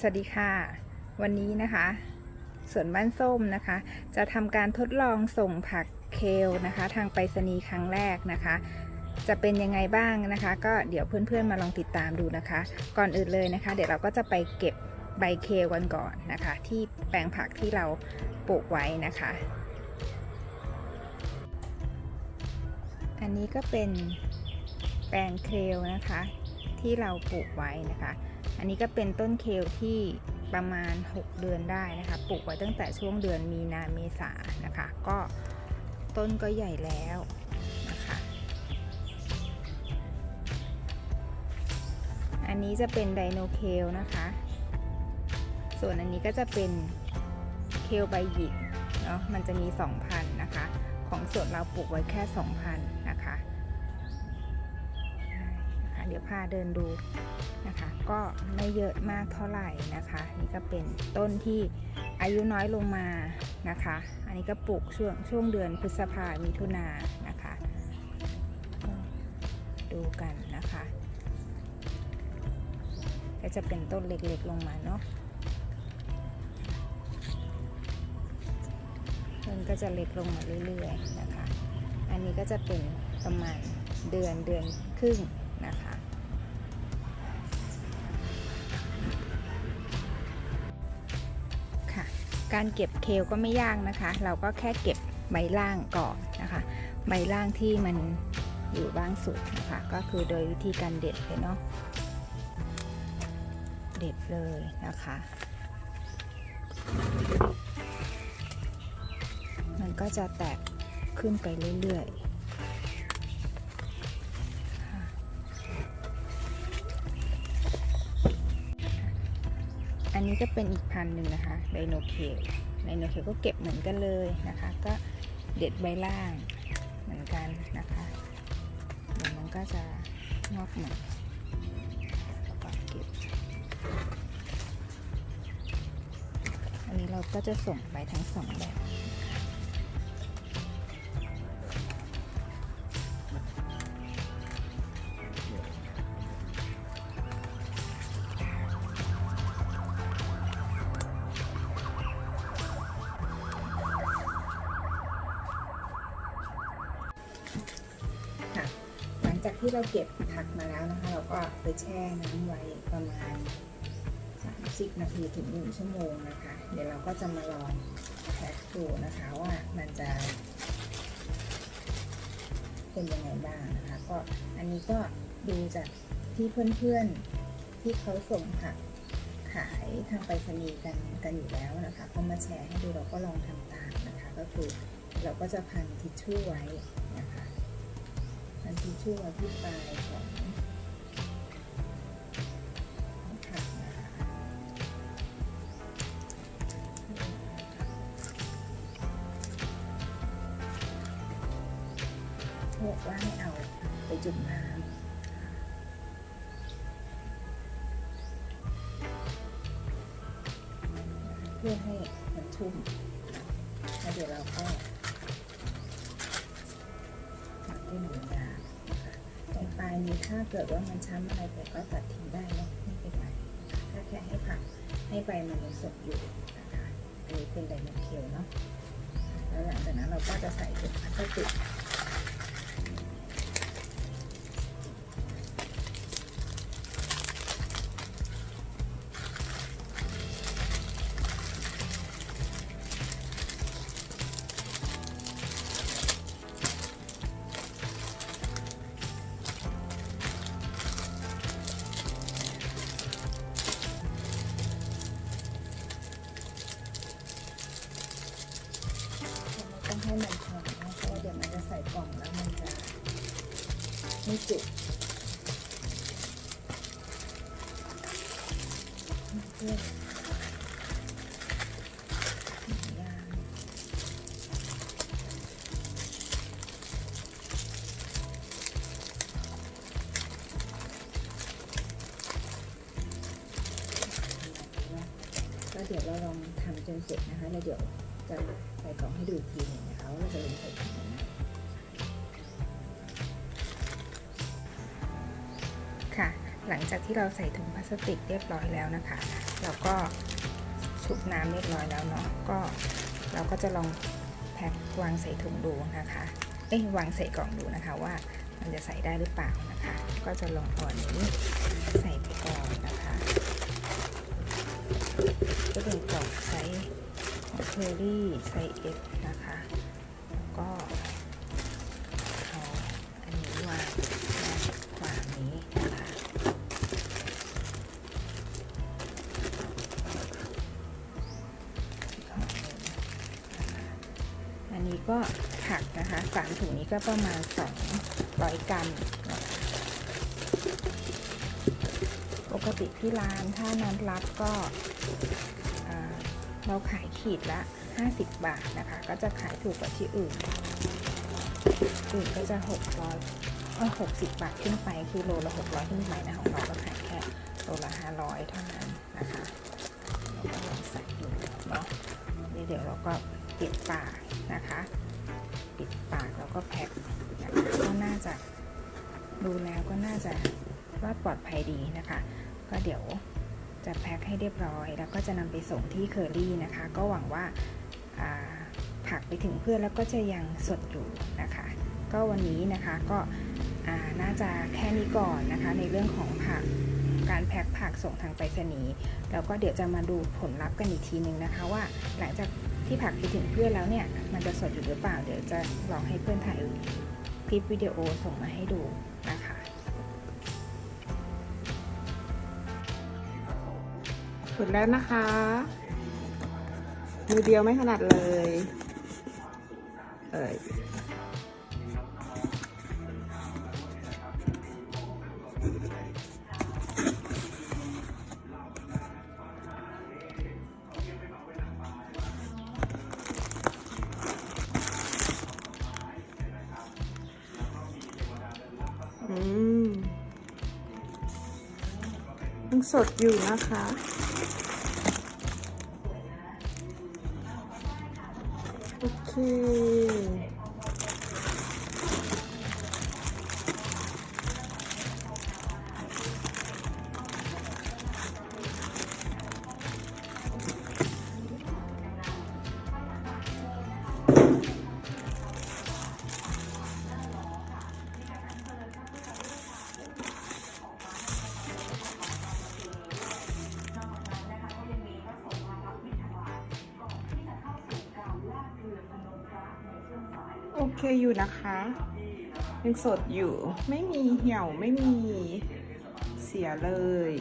สวัสดีค่ะ วันนี้นะคะสวนบ้านส้มนะคะ จะทำการทดลองส่งผักเคลนะคะ ทางไปรษณีย์ครั้งแรกนะคะ จะเป็นยังไงบ้างนะคะ ก็เดี๋ยวเพื่อนๆมาลองติดตามดูนะคะ ก่อนอื่นเลยนะคะ เดี๋ยวเราก็จะไปเก็บใบเคลกันก่อนนะคะ ที่แปลงผักที่เราปลูกไว้นะคะ อันนี้ก็เป็นแปลงเคลนะคะ ที่เราปลูกไว้นะคะ อันนี้ก็เป็นต้นเคลที่ประมาณ 6 เดือนได้นะคะ ปลูกไว้ตั้งแต่ช่วงเดือนมีนาเมษานะคะ ก็ต้นก็ใหญ่แล้วนะคะ อันนี้จะเป็นไดโนเคลนะคะ ส่วนอันนี้ก็จะเป็นเคลใบหยิกเนาะ มันจะมี 2,000 นะคะ ของส่วนเราปลูกไว้แค่ 2,000 นะคะนะคะ เดี๋ยวพาเดินดูนะคะ ก็ไม่เยอะมากเท่าไหร่นะคะ นี่ก็เป็นต้นที่อายุน้อยลงมานะคะ อันนี้ก็ปลูกช่วงช่วงเดือนพฤษภามิถุนานะคะ ดูกันนะคะก็จะเป็นต้นเล็กๆลงมาเนาะต้นก็จะเล็กลงมาเรื่อยๆนะคะ อันนี้ก็จะเป็นประมาณเดือนเดือนครึ่ง การเก็บเคลก็ไม่ยากนะคะ เราก็แค่เก็บใบล่างก่อนนะคะ ใบล่างที่มันอยู่บ้างสุดนะคะ ก็คือโดยวิธีการเด็ดเลยเนาะ เด็ดเลยนะคะ มันก็จะแตกขึ้นไปเรื่อยๆ อันนี้ก็เป็นอีกพันหนึ่งนะคะไดโนเคลไดโนเคลก็เก็บเหมือนกันเลยนะคะ ก็เด็ดใบล่างเหมือนกันนะคะเดี๋ยวมันก็จะงอกใหม่แล้วก็เก็บ อันนี้เราก็จะส่งไปทั้งสองแบบ ค่ะหลังจากที่เราเก็บผักมาแล้วนะคะ เราก็ไปแช่น้ำไว้ประมาณ 30 นาทีถึง 1 ชั่วโมงนะคะ เดี๋ยวเราก็จะมาลองแพ็คดูนะคะว่ามันจะ เป็นยังไงบ้างนะคะ ก็อันนี้ก็ดูจากที่เพื่อนๆที่เขาส่งผักขายทางไปรษณีย์กันกันอยู่แล้วนะคะเขามาแชร์ให้ดูเราก็ลองทำตามนะคะ ก็คือเราก็จะพันทิชชู่ไว้ นะคะพันทิชชู่ไว้ที่ปลายของผักนะคะเขากว่าให้เอาไปจุ่มน้ำเพื่อให้มันชุ่มแล้วเดี๋ยวเราก็ ได้หนูยางนะคะตรงปลายนี้ถ้าเกิดว่ามันช้ำอะไรไปก็ตัดทิ้งได้เนาะไม่เป็นไรถ้าแค่ให้ผักให้ใบมันยังสดอยู่นะคะอันนี้เป็นไดโนเคลเนาะแล้วหลังจากนั้นเราก็จะใส่ถุงพลาสติก ให้มันพอนะเพราะว่าเดี๋ยวมันจะใส่กล่องแล้วมันจะไม่จุเพื่อนยางก็เดี๋ยวเราลองทำจนเสร็จนะคะแล้วเดี๋ยวจะ ส่กล่องให้ดูอีกทีนึงนะคะว่าเราจะลงใส่ถุงนค่ะ หลังจากที่เราใส่ถุงพลาสติกเรียบร้อยแล้วนะคะ เราก็ชุบน้ำเรียบร้อยแล้วเนาะก็เราก็จะลองแพ็ควางใส่ถุงดูนะคะเอ้ยวางใส่กล่องดูนะคะว่ามันจะใส่ได้หรือเปล่านะคะ ก็จะลองเอาอันนี้ใส่ไปก่อนนะคะ ก็เป็นกล่องไซส์ เคอรี่ไซส์เอฟนะคะแล้วก็เอาอันนี้วางด้านขวานี้นะคะอีกห่อหนึ่งนะคะอันนี้ก็ผักนะคะสามถุงนี้ก็ประมาณ200กรัมปกติที่ร้านถ้านัดรับก็เราขาย ขีดละ 50 บาทนะคะ ก็จะขายถูกกว่าที่อื่นอื่นก็จะ 600เออ60 บาทขึ้นไปคือโลละ 600 ขึ้นไปนะของเราก็ขายแค่โลละ 500 เท่านั้นนะคะเราก็ลองใส่ดูเนาะนี่เดี๋ยวเราก็ปิดปากนะคะ ปิดปากแล้วก็แพ็คก็น่าจะดูแล้วก็น่าจะรอดปลอดภัยดีนะคะ ก็เดี๋ยว จะแพ็คให้เรียบร้อย แล้วก็จะนำไปส่งที่เคอรี่นะคะ ก็หวังว่าาผักไปถึงเพื่อนแล้วก็จะยังสดอยู่นะคะ ก็วันนี้นะคะก็น่าจะแค่นี้ก่อนนะคะ ในเรื่องของผักการแพ็คผักส่งทางไปรษณีย์แล้วก็เดี๋ยวจะมาดูผลลัพธ์กันอีกทีนึงนะคะ ว่าหลังจากที่ผักไปถึงเพื่อนแล้วเนี่ย มันจะสดอยู่หรือเปล่า เดี๋ยวจะลองให้เพื่อนถ่ายคลิปวิดีโอส่งมาให้ดูนะ สุดแล้วนะคะ มือเดียวไม่ถนัดเลย เอ่ยอืมยังสดอยู่นะคะ โเคอยู่นะคะยังสดอยู่ไม่มีเหี่ยวไม่มีเสียเลย